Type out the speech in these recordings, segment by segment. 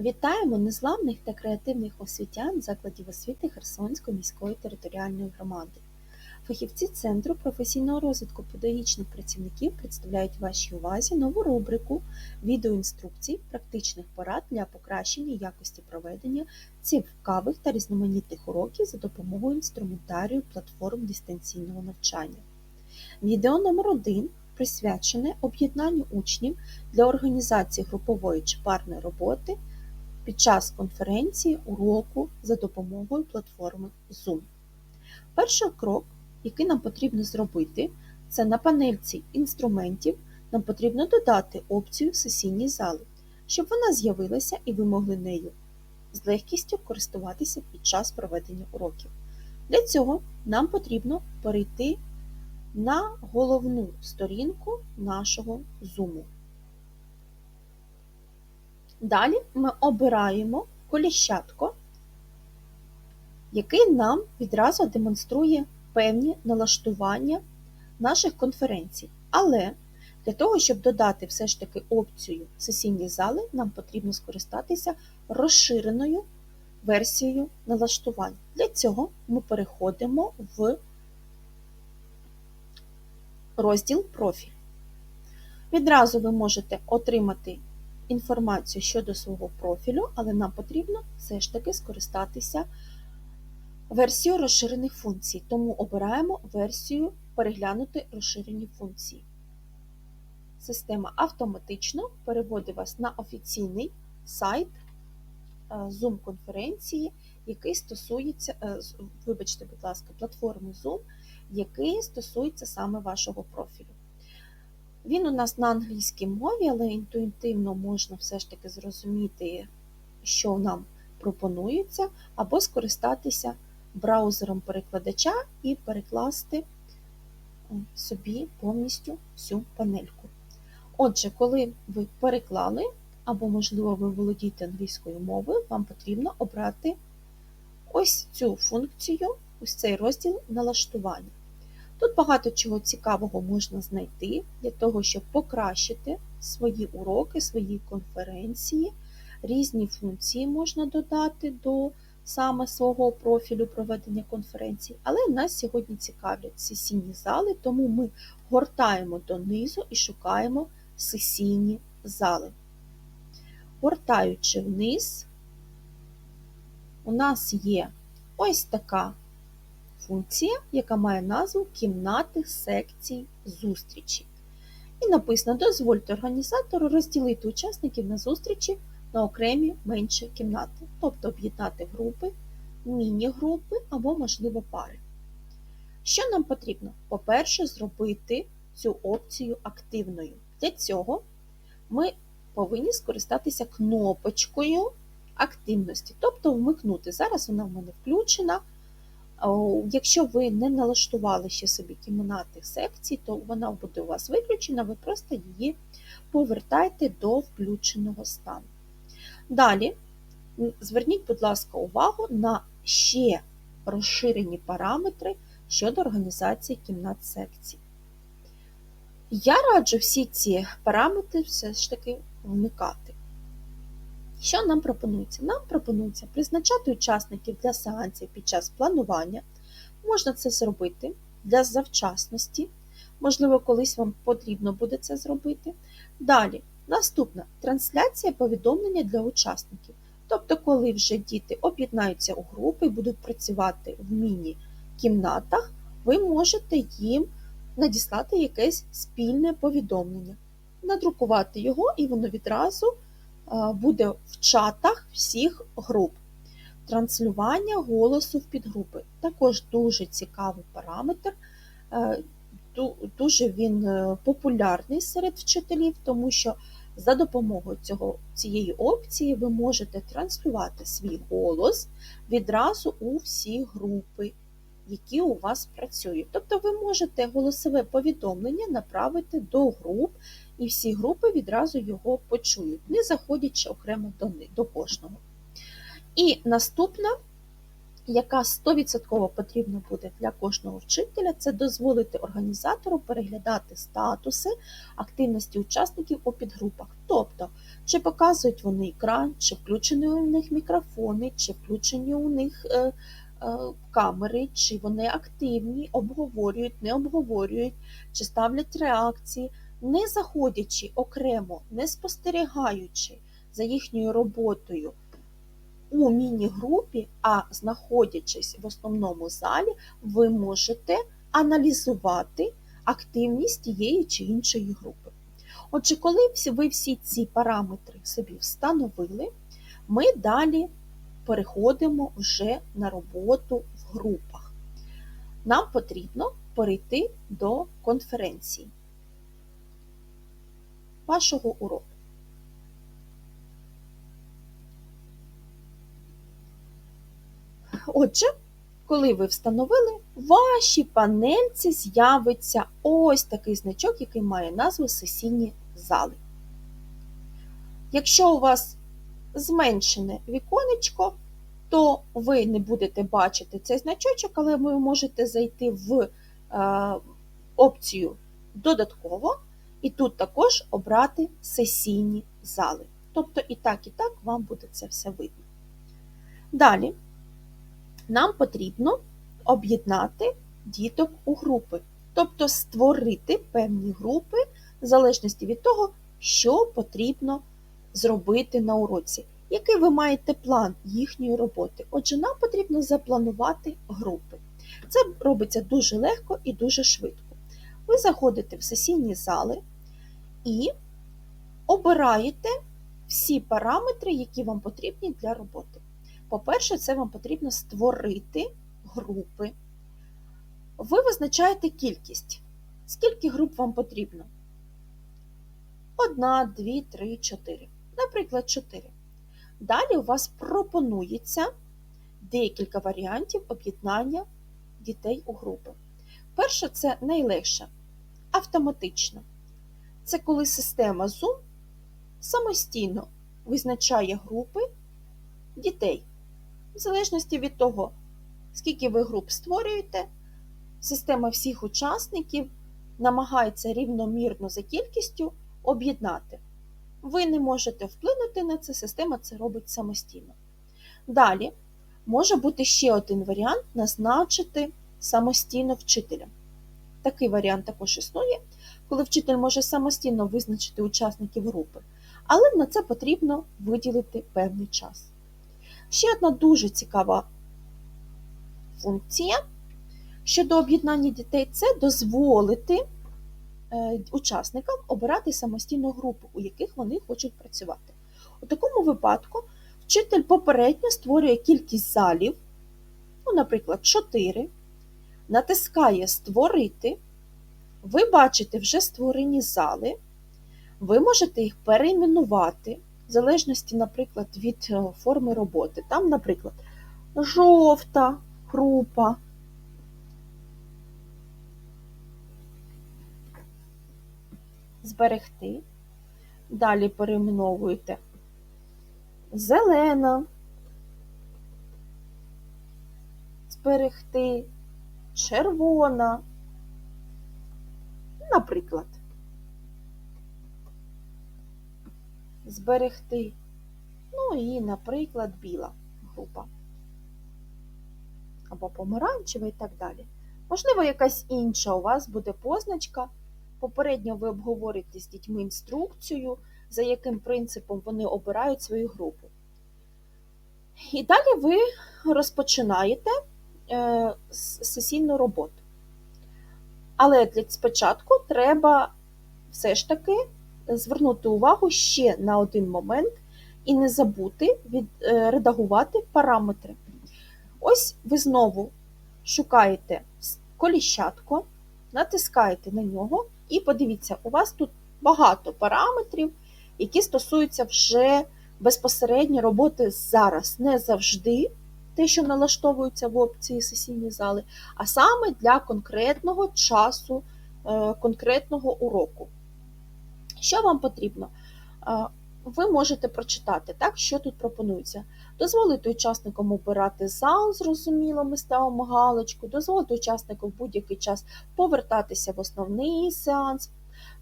Вітаємо незламних та креативних освітян закладів освіти Херсонської міської територіальної громади. Фахівці Центру професійного розвитку педагогічних працівників представляють вашій увазі нову рубрику відеоінструкцій, практичних порад для покращення якості проведення цікавих та різноманітних уроків за допомогою інструментарію платформ дистанційного навчання. Відео номер 1 присвячене об'єднанню учнів для організації групової чи парної роботи під час конференції уроку за допомогою платформи Zoom. Перший крок, який нам потрібно зробити, це на панельці інструментів нам потрібно додати опцію сесійні зали, щоб вона з'явилася і ви могли нею з легкістю користуватися під час проведення уроків. Для цього нам потрібно перейти на головну сторінку нашого Zoom. Далі ми обираємо коліщатко, який нам відразу демонструє певні налаштування наших конференцій. Але для того, щоб додати все ж таки опцію сесійні зали, нам потрібно скористатися розширеною версією налаштувань. Для цього ми переходимо в розділ Профіль. Відразу ви можете отримати інформацію щодо свого профілю, але нам потрібно все ж таки скористатися версією розширених функцій, тому обираємо версію переглянути розширені функції. Система автоматично переводить вас на офіційний сайт е, Zoom-конференції, який стосується, е, вибачте, будь ласка, платформи Zoom, який стосується саме вашого профілю. Він у нас на англійській мові, але інтуїтивно можна все ж таки зрозуміти, що нам пропонується, або скористатися браузером перекладача і перекласти собі повністю всю панельку. Отже, коли ви переклали, або, можливо, ви володієте англійською мовою, вам потрібно обрати ось цю функцію, ось цей розділ налаштування. Тут багато чого цікавого можна знайти для того, щоб покращити свої уроки, свої конференції, різні функції можна додати до саме свого профілю проведення конференцій. Але нас сьогодні цікавлять сесійні зали, тому ми гортаємо донизу і шукаємо сесійні зали. Гортаючи вниз, у нас є ось така функція, яка має назву кімнати секцій зустрічі. І написано: дозвольте організатору розділити учасників на зустрічі на окремі менші кімнати, тобто об'єднати групи, міні-групи або, можливо, пари. Що нам потрібно? По-перше, зробити цю опцію активною. Для цього ми повинні скористатися кнопочкою активності, тобто вмикнути. Зараз вона в мене включена. Якщо ви не налаштували ще собі кімнати секції, то вона буде у вас виключена, ви просто її повертайте до включеного стану. Далі, зверніть, будь ласка, увагу на ще розширені параметри щодо організації кімнат секцій. Я раджу всі ці параметри все ж таки вмикати. Що нам пропонується? Нам пропонується призначати учасників для сеансів під час планування. Можна це зробити для завчасності, можливо, колись вам потрібно буде це зробити. Далі, наступна трансляція повідомлення для учасників. Тобто, коли вже діти об'єднаються у групи і будуть працювати в міні-кімнатах, ви можете їм надіслати якесь спільне повідомлення, надрукувати його, і воно відразу буде в чатах всіх груп. Транслювання голосу в підгрупи. Також дуже цікавий параметр, е, дуже він е, популярний серед вчителів, тому що за допомогою цього, цієї опції ви можете транслювати свій голос відразу у всі групи, які у вас працюють. Тобто ви можете голосове повідомлення направити до груп, і всі групи відразу його почують, не заходячи окремо до, до кожного. І наступна яка 100% потрібна буде для кожного вчителя, це дозволити організатору переглядати статуси активності учасників у підгрупах. Тобто, чи показують вони екран, чи включені у них мікрофони, чи включені у них е, е, камери, чи вони активні, обговорюють, не обговорюють, чи ставлять реакції, не заходячи окремо, не спостерігаючи за їхньою роботою у міні-групі, а знаходячись в основному залі, ви можете аналізувати активність тієї чи іншої групи. Отже, коли ви всі ці параметри собі встановили, ми далі переходимо вже на роботу в групах. Нам потрібно перейти до конференції вашого уроку. Отже, коли ви встановили, в вашій панельці з'явиться ось такий значок, який має назву сесійні зали. Якщо у вас зменшене віконечко, то ви не будете бачити цей значочок, але ви можете зайти в е, опцію додатково, і тут також обрати сесійні зали. Тобто і так, і так вам буде це все видно. Далі нам потрібно об'єднати діток у групи, тобто створити певні групи в залежності від того, що потрібно зробити на уроці. Який ви маєте план їхньої роботи? Отже, нам потрібно запланувати групи. Це робиться дуже легко і дуже швидко. Ви заходите в сесійні зали і обираєте всі параметри, які вам потрібні для роботи. По-перше, це вам потрібно створити групи. Ви визначаєте кількість. Скільки груп вам потрібно? Одна, дві, три, чотири. Наприклад, чотири. Далі у вас пропонується декілька варіантів об'єднання дітей у групи. Перше, це найлегше автоматично. Це коли система Zoom самостійно визначає групи дітей. В залежності від того, скільки ви груп створюєте, система всіх учасників намагається рівномірно за кількістю об'єднати. Ви не можете вплинути на це, система це робить самостійно. Далі може бути ще один варіант назначити самостійно вчителя. Такий варіант також існує, коли вчитель може самостійно визначити учасників групи, але на це потрібно виділити певний час. Ще одна дуже цікава функція щодо об'єднання дітей це дозволити е, учасникам обирати самостійну групу, у яких вони хочуть працювати. У такому випадку вчитель попередньо створює кількість залів, ну, наприклад, 4, натискає Створити. Ви бачите вже створені зали, ви можете їх перейменувати в залежності, наприклад, від е, форми роботи. Там, наприклад, жовта група. Зберегти. Далі перейменовуєте зелена, зберегти, червона, наприклад. зберегти. Ну і, наприклад, біла група. Або помаранчева і так далі. Можливо, якась інша у вас буде позначка. Попередньо ви обговорюєте з дітьми інструкцію, за яким принципом вони обирають свою групу. І далі ви розпочинаєте е, сесійну роботу. Але для спочатку треба все ж таки звернути увагу ще на один момент і не забути е, редагувати параметри. Ось ви знову шукаєте коліщатко, натискаєте на нього, і подивіться, у вас тут багато параметрів, які стосуються вже безпосередньо роботи зараз, не завжди. Те, що налаштовується в опції сесійні зали, а саме для конкретного часу, е, конкретного уроку. Що вам потрібно? ви можете прочитати, так, що тут пропонується. Дозволити учасникам обирати зал, зрозуміло, ми ставимо галочку, дозволити учаснику в будь-який час повертатися в основний сеанс,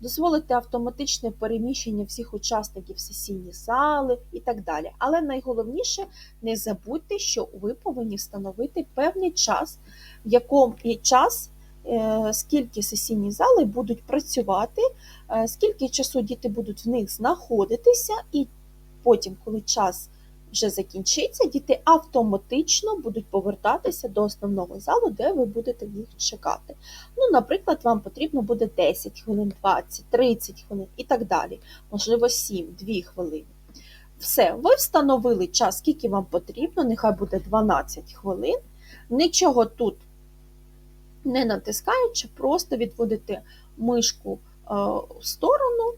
дозволити автоматичне переміщення всіх учасників сесійні зали і так далі. Але найголовніше не забудьте, що ви повинні встановити певний час, в якому час. е, Скільки сесійні зали будуть працювати, е, скільки часу діти будуть в них знаходитися, і потім, коли час вже закінчиться, діти автоматично будуть повертатися до основного залу, де ви будете їх чекати. Ну, Наприклад, вам потрібно буде 10 хвилин, 20, 30 хвилин і так далі, можливо, 7, 2 хвилини. Все, ви встановили час, скільки вам потрібно, нехай буде 12 хвилин. Нічого тут не натискаючи, просто відводите мишку е, в сторону,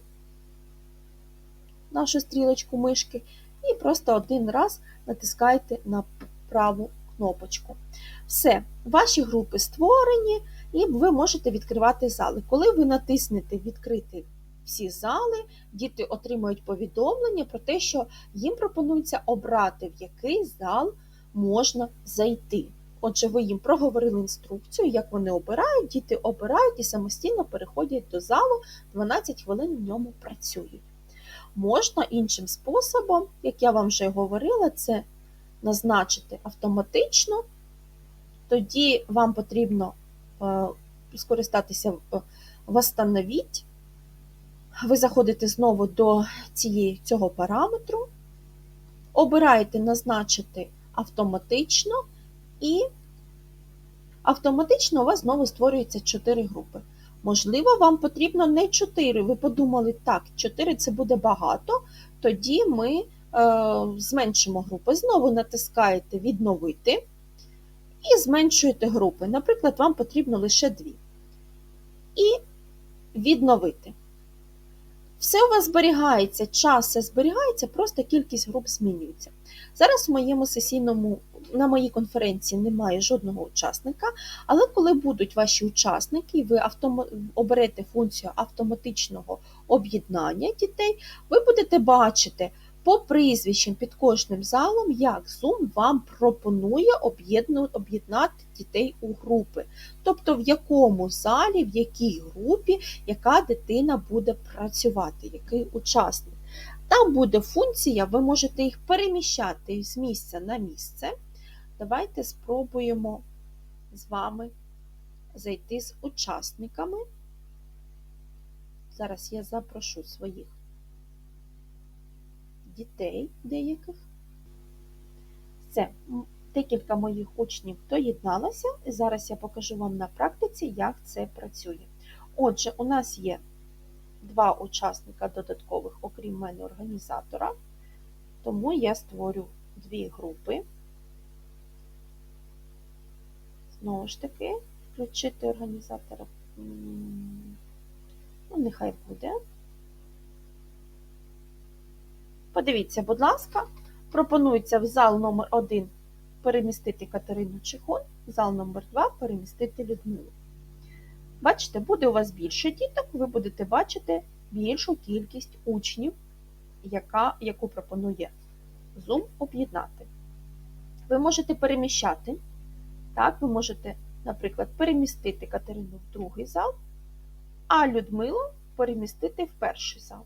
нашу стрілочку мишки, і просто один раз натискаєте на праву кнопочку. Все, ваші групи створені, і ви можете відкривати зали. Коли ви натиснете Відкрити всі зали, діти отримають повідомлення про те, що їм пропонується обрати, в який зал можна зайти. Отже, ви їм проговорили інструкцію, як вони обирають, діти обирають і самостійно переходять до залу, 12 хвилин в ньому працюють. Можна іншим способом, як я вам вже говорила, це назначити автоматично, тоді вам потрібно е, скористатися «Восстановіть». Ви заходите знову до цієї, цього параметру, обираєте назначити автоматично, і автоматично у вас знову створюється 4 групи. Можливо, вам потрібно не 4. Ви подумали, так, 4 це буде багато, тоді ми е, зменшимо групи. Знову натискаєте Відновити і зменшуєте групи. Наприклад, вам потрібно лише 2. І відновити. Все у вас зберігається, час все зберігається, просто кількість груп змінюється. Зараз в моєму сесійному, на моїй конференції немає жодного учасника, але коли будуть ваші учасники, ви оберете функцію автоматичного об'єднання дітей, ви будете бачити по прізвищам під кожним залом, як Zoom вам пропонує об'єднати дітей у групи. Тобто в якому залі, в якій групі, яка дитина буде працювати, який учасник. Там буде функція, ви можете їх переміщати з місця на місце. Давайте спробуємо з вами зайти з учасниками. Зараз я запрошу своїх дітей деяких. Це декілька моїх учнів доєдналося, і зараз я покажу вам на практиці, як це працює. Отже, у нас є два учасника додаткових, окрім мене, організатора, тому я створю дві групи. Знову ж таки, включити організатора, ну, нехай буде. Подивіться, будь ласка, пропонується в зал номер 1 перемістити Катерину Чихон, в зал номер 2 перемістити Людмилу. Бачите, буде у вас більше діток, ви будете бачити більшу кількість учнів, яка, яку пропонує Zoom об'єднати. Ви можете переміщати, так, ви можете, наприклад, перемістити Катерину в другий зал, а Людмилу перемістити в перший зал.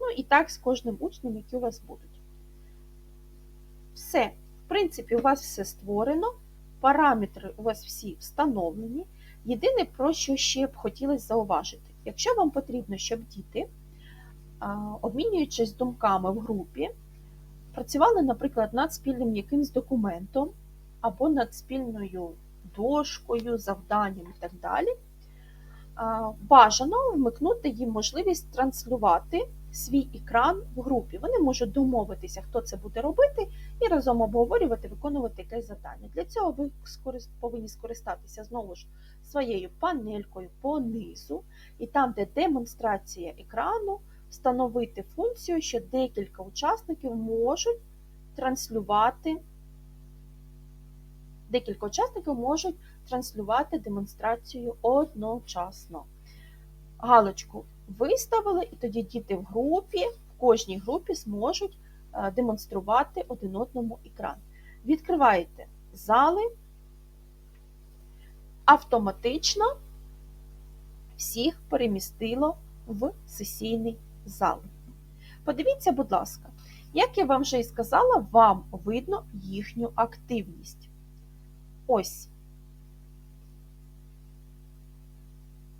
Ну і так з кожним учнем, які у вас будуть. Все. В принципі, у вас все створено, параметри у вас всі встановлені. Єдине, про що ще б хотілося зауважити, якщо вам потрібно, щоб діти, обмінюючись думками в групі, працювали, наприклад, над спільним якимсь документом або над спільною дошкою, завданням і так далі, бажано вмикнути їм можливість транслювати свій екран в групі. Вони можуть домовитися, хто це буде робити, і разом обговорювати, виконувати якесь завдання. Для цього ви повинні скористатися знову ж своєю панелькою по низу, і там, де демонстрація екрану, встановити функцію, що декілька учасників можуть транслювати. Декілька учасників можуть транслювати демонстрацію одночасно. Галочку виставили, і тоді діти в групі в кожній групі зможуть е, демонструвати один одному екран. Відкриваєте зали, автоматично всіх перемістило в сесійний зал. Подивіться, будь ласка, як я вам вже і сказала, вам видно їхню активність. Ось.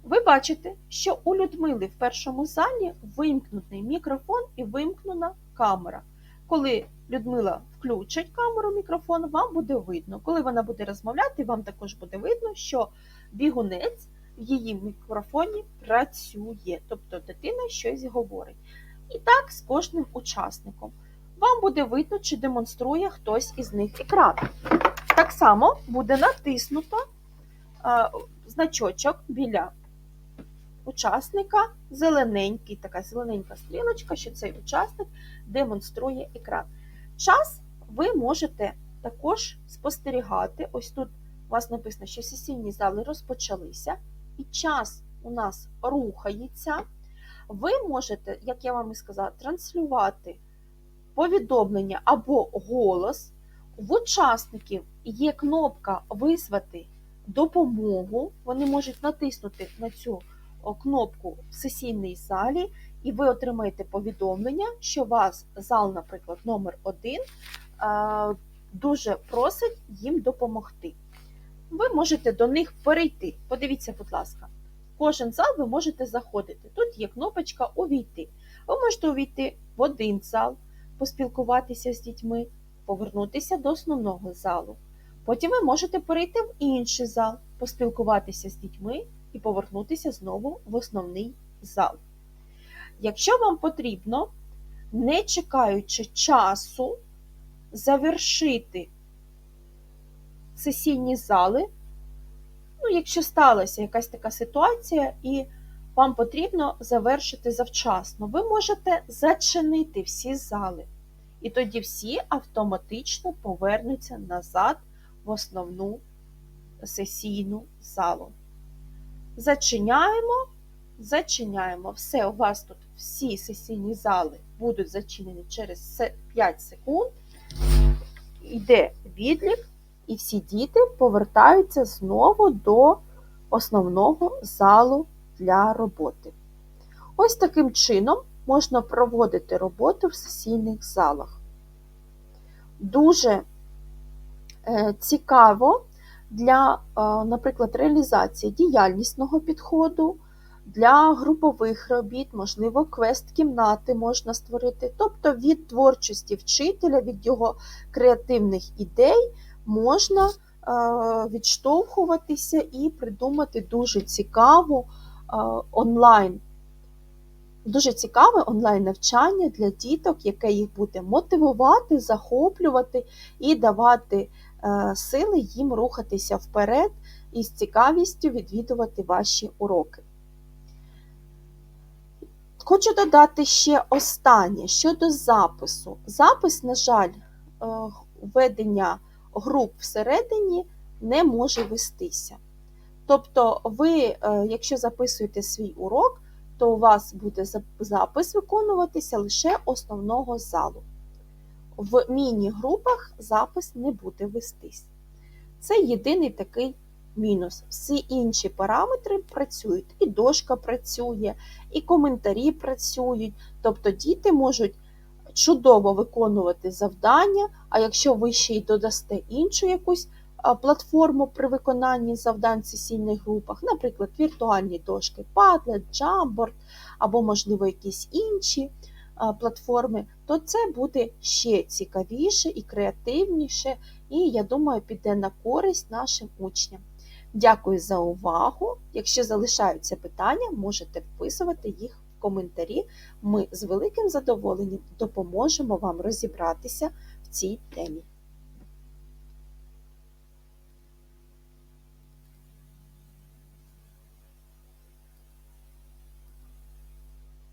Ви бачите, що у Людмили в першому залі вимкнутий мікрофон і вимкнена камера. Коли Людмила включить камеру, мікрофон, вам буде видно. Коли вона буде розмовляти, вам також буде видно, що бігунець в її мікрофоні працює, тобто дитина щось говорить. І так з кожним учасником. Вам буде видно, чи демонструє хтось із них екран. Так само буде натиснуто е, значочок біля учасника, зелененький, така зелененька стрілочка, що цей учасник демонструє екран. Час ви можете також спостерігати. Ось тут у вас написано, що сесійні зали розпочалися, і час у нас рухається. Ви можете, як я вам і сказала, транслювати повідомлення або голос. В учасників є кнопка Визвати допомогу. Вони можуть натиснути на цю кнопку в сесійній залі, і ви отримаєте повідомлення, що вас зал, наприклад, номер 1 дуже просить їм допомогти. Ви можете до них перейти. Подивіться, будь ласка, кожен зал ви можете заходити. Тут є кнопочка Увійти. Ви можете увійти в один зал, поспілкуватися з дітьми, повернутися до основного залу. Потім ви можете перейти в інший зал, поспілкуватися з дітьми і повернутися знову в основний зал. Якщо вам потрібно, не чекаючи часу, завершити сесійні зали, ну, якщо сталася якась така ситуація, і вам потрібно завершити завчасно, ви можете зачинити всі зали. І тоді всі автоматично повернуться назад в основну сесійну залу. Зачиняємо, зачиняємо. Все, у вас тут всі сесійні зали будуть зачинені через 5 секунд. Йде відлік, і всі діти повертаються знову до основного залу для роботи. Ось таким чином можна проводити роботу в сесійних залах. Дуже цікаво для, е, наприклад, реалізації діяльнісного підходу, для групових робіт, можливо, квест-кімнати можна створити. Тобто від творчості вчителя, від його креативних ідей можна е, відштовхуватися і придумати дуже цікаву е, онлайн. Дуже цікаве онлайн-навчання для діток, яке їх буде мотивувати, захоплювати і давати Е, сили їм рухатися вперед і з цікавістю відвідувати ваші уроки. Хочу додати ще останнє щодо запису. Запис, на жаль, е, ведення груп всередині не може вестися. Тобто, ви, е, якщо записуєте свій урок, то у вас буде запис виконуватися лише основного залу в міні-групах запис не буде вестись. Це єдиний такий мінус. Всі інші параметри працюють, і дошка працює, і коментарі працюють, тобто діти можуть чудово виконувати завдання, а якщо ви ще й додасте іншу якусь платформу при виконанні завдань в сесійних групах, наприклад, віртуальні дошки Padlet, Jamboard або, можливо, якісь інші платформи, то це буде ще цікавіше і креативніше, і, я думаю, піде на користь нашим учням. Дякую за увагу! Якщо залишаються питання, можете вписувати їх в коментарі. Ми з великим задоволенням допоможемо вам розібратися в цій темі.